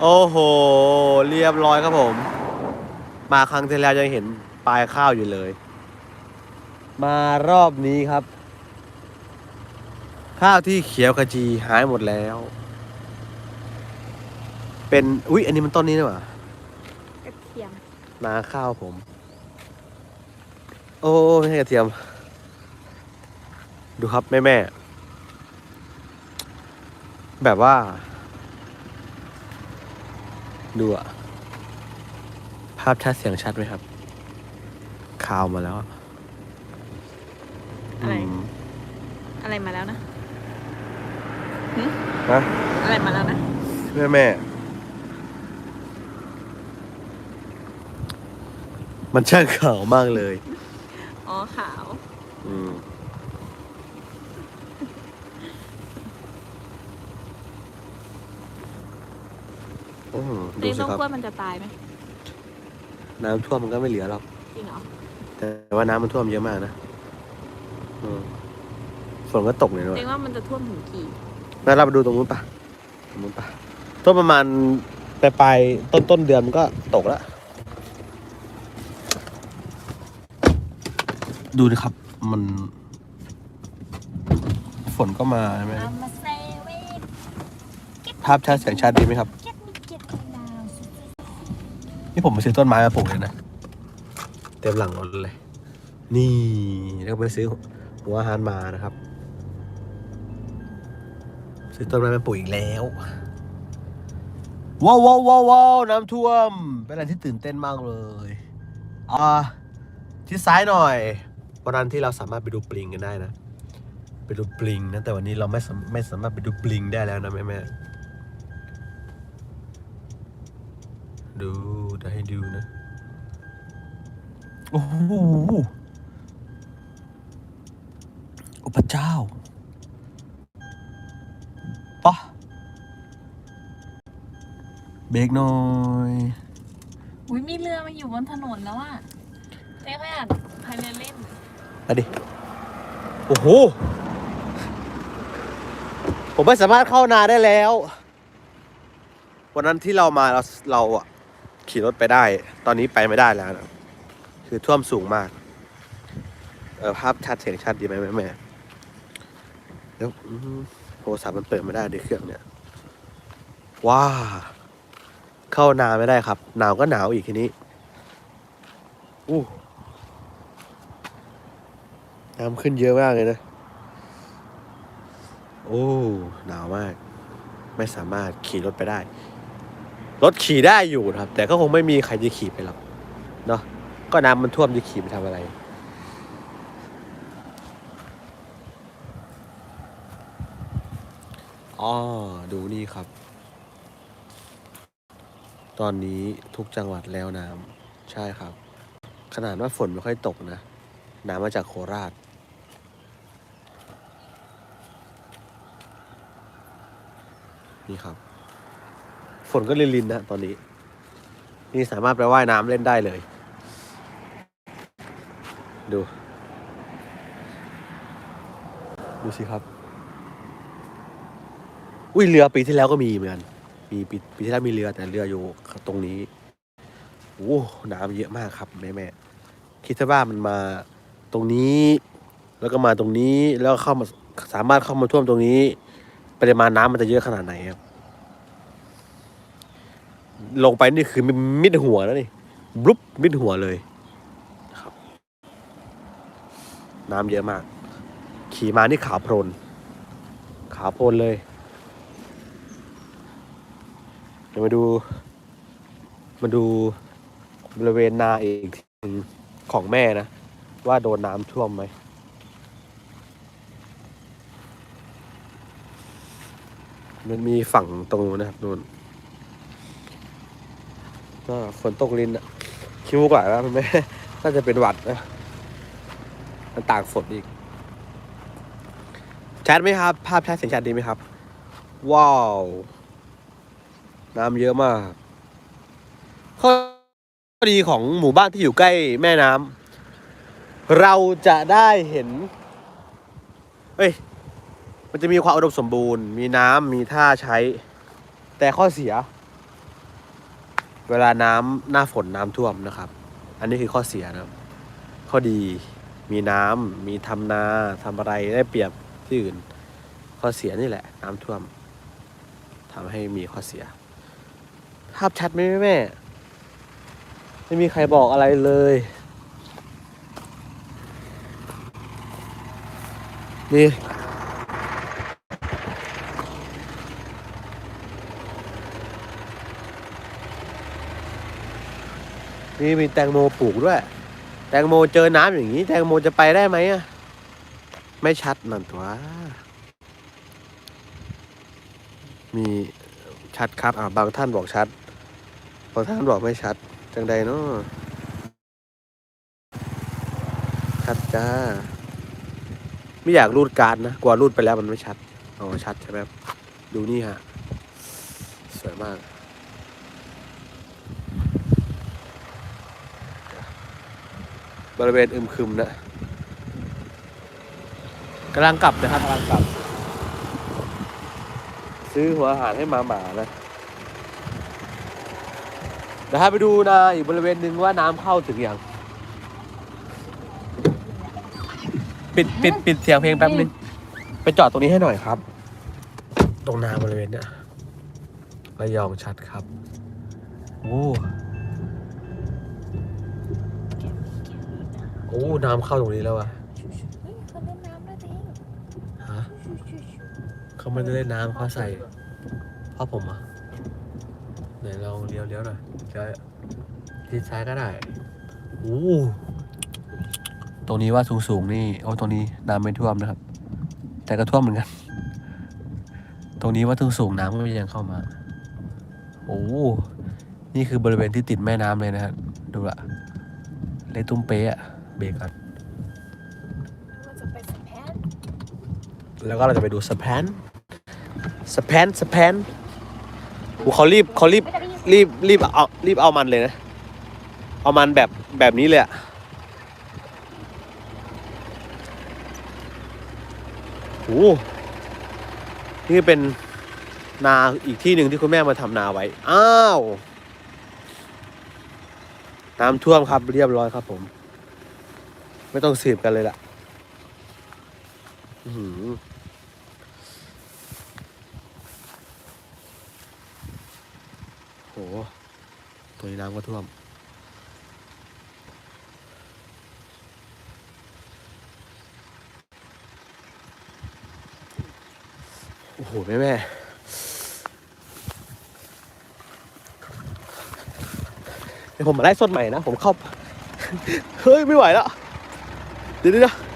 โอ้โห เรียบร้อยครับผม มาครั้งที่แล้วยังเห็นปลายข้าวอยู่เลย มารอบนี้ครับ ข้าวที่เขียวขจีหายหมดแล้ว เป็นอุ๊ย อันนี้มันต้นนี้นี่หว่ากระเทียมนาข้าวผม โอ้ไม่ใช่กระเทียม ดูครับแม่แม่ๆแบบว่า ดูอะภาพชัดเสียงชัดไหมครับข่าวมาแล้วอะอะไร มอะไรมาแล้วนะฮะอะไรมาแล้วนะ แม่แม่ มันช่างข่าวมากเลย อ๋อขาว อืม อืมดูนี่สิต้มครับ กล้วยมันจะตายไหมน้ำท่วมมันก็ไม่เหลือหรอก จริงเหรอแต่ว่าน้ำมันท่วมเยอะมากนะอืมฝนก็ตกเลยด้วยเองว่ามันจะท่วมถึงกี่งั้นเราไปดูตรงนู้นปะตรงนู้นปะท่วมประมาณปลายปลายต้นต้นเดือนมันก็ตกแล้ว ดูนะครับ มัน ฝนก็มาใช่ไหมเอามาเซเว่นภาพชัดเสียงชัดดีไหมครับเก็บมีเก็บมะนาวสุด นี่ผมไปซื้อต้นไม้มาปลูกเลยนะ เต็มหลังรถเลย นี่แล้วก็ไปซื้อหัวอาหารมานะครับ ซื้อต้นไม้มาปลูกอีกแล้วว้าวว้าวว้าวว้าวน้ำท่วม เป็นอะไรที่ตื่นเต้นมากเลยอ่าที่ซ้ายหน่อยวันนั้นที่เราสามารถไปดูปลิงกันได้นะ ไปดูปลิงนะแต่วันนี้เราไม่สามไม่สามารถไปดูปลิงได้แล้วนะแม่แม่ดู เดี๋ยวให้ดูนะ โอ้โหโอ้พระเจ้าปะเบรกหน่อย อุ้ยมีเรือมาอยู่บนถนนแล้วอะเจ๊ก็อยากพายเรือเล่นมาดิ โอ้โห ผมไม่สามารถเข้านาได้แล้ว วันนั้นที่เรามาเราเราอะ ขี่รถไปได้ ตอนนี้ไปไม่ได้แล้วนะคือท่วมสูงมาก เออภาพชัดเสียงชัดดีไหมแม่แม่แล้วโทรศัพท์มันเปิดไม่ได้ในเครื่องเนี่ย ว้า เข้านาไม่ได้ครับ หนาวก็หนาวอีกทีนี้ อู้น้ำขึ้นเยอะมากเลยนะ โอ้ หนาวมาก ไม่สามารถขี่รถไปได้ รถขี่ได้อยู่นะครับ แต่ก็คงไม่มีใครจะขี่ไปหรอกเนาะก็น้ำมันท่วมจะขี่ไปทำอะไร อ๋อ ดูนี่ครับ ตอนนี้ทุกจังหวัดแล้วน้ำใช่ครับ ขนาดว่าฝนไม่ค่อยตกนะ น้ำมาจากโคราชนี่ครับ นก็ลินลินนะตอนนี้ นี่สามารถไปว่ายน้ำเล่นได้เลย ดู ดูสิครับ อุ้ยเรือปีที่แล้วก็มีเหมือนกันมีปีปีที่แล้วมีเรือแต่เรืออยู่ตรงนี้โอ้น้ำเยอะมากครับแม่แม่คิดซะว่ามันมาตรงนี้ แล้วก็มาตรงนี้แล้วเข้ามาสามารถเข้ามาท่วมตรงนี้ ปริมาณน้ำมันจะเยอะขนาดไหนครับ ลงไปนี่คือมิดหัวแล้วนี่บลุ๊บมิดหัวเลยครับ น้ำเยอะมาก ขี่มานี่ขาวโพลนขาวโพลนเลย เดี๋ยวมาดู มาดูบริเวณนาอีกทีหนึ่งของแม่นะ ว่าโดนน้ำท่วมไหมมันมีฝั่งตรงนู้นนะครับนู่น ก็ฝนตกลินอะคิ้วกว่าแล้วมันไม่ น่าจะเป็นหวัดนะ มันตากฝนอีก ชัดไหมครับ ภาพชัดเสียงชัดดีไหมครับ ว้าว น้ำเยอะมากข้อดีของหมู่บ้านที่อยู่ใกล้แม่น้ำเราจะได้เห็นเฮ้ย มันจะมีความอุดมสมบูรณ์ มีน้ำมีท่าใช้ แต่ข้อเสีย เวลาน้ำหน้าฝนน้ำท่วมนะครับ อันนี้คือข้อเสียนะครับ ข้อดีมีน้ำมีทำนาทำอะไรได้เปรียบที่อื่น ข้อเสียนี่แหละ น้ำท่วมทำให้มีข้อเสีย ภาพชัดไหมแม่แม่ไม่มีใครบอกอะไรเลยนี่ นี่มีแตงโมปลูกด้วย แตงโมเจอน้ำอย่างนี้ แตงโมจะไปได้ไหมอะไม่ชัดนั่นตัว มีชัดครับ อ่าบางท่านบอกชัด บางท่านบอกไม่ชัด จังใดเนาะชัดจ้า ไม่อยากรูดการนะ กลัวรูดไปแล้วมันไม่ชัด อ๋อ ชัดใช่ไหมดูนี่ฮะ สวยมาก บริเวณอึมครึมนะกำลังกลับนะครับกำลังกลับ ซื้อหัวอาหารให้หมาหมานะเดี๋ยวให้ไปดูนาอีกบริเวณหนึ่งว่าน้ำเข้าถึงยังปิดปิดปิดเสียงเพลงแป๊บนึงไปจอดตรงนี้ให้หน่อยครับ ตรงนาบริเวณเนี้ยระยองชัดครับโอ้ อ้น้ำเข้าตรงนี้แล้วอะเฮ้ยเขาเล่นน้ำด้วยจริงฮะเขาไม่ได้เล่นน้ำเขาใส่พ่อผมอะไหนลองเลี้ยวเลี้ยวหน่อยเลี้ยวทิศซ้ายก็ได้โอ้ตรงนี้ว่าสูงสูงๆนี่โอ้ตรงนี้น้ำไม่ท่วมนะครับ แต่ก็ท่วมเหมือนกัน ตรงนี้ว่าสูงสูงๆน้ำก็ยังเข้ามาโอ้นี่คือบริเวณที่ติดแม่น้ำเลยนะครับดูละเลยตุ้มเป๊ะ อะเบรกก่อนมันจะไปสแพนแล้วก็เราจะไปดูสแปนสแปนสแปนโอ้เขารีบเขารีบไม่ได้ยินรีบรีบเอารีบเอามันเลยนะ เอามันแบบแบบนี้เลยอะโอ้นี่เป็นนาอีกที่หนึ่งที่คุณแม่มาทำนาไว้ อ้าว น้ำท่วมครับเรียบร้อยครับผม ไม่ต้องสืบกันเลยล่ะหือโห ตัวนี้น้ำก็ท่วม โอ้โห แม่แม่เดี๋ยวผมมาไล่สดใหม่นะ ผมเข้า เฮ้ย ไม่ไหวแล้ว เ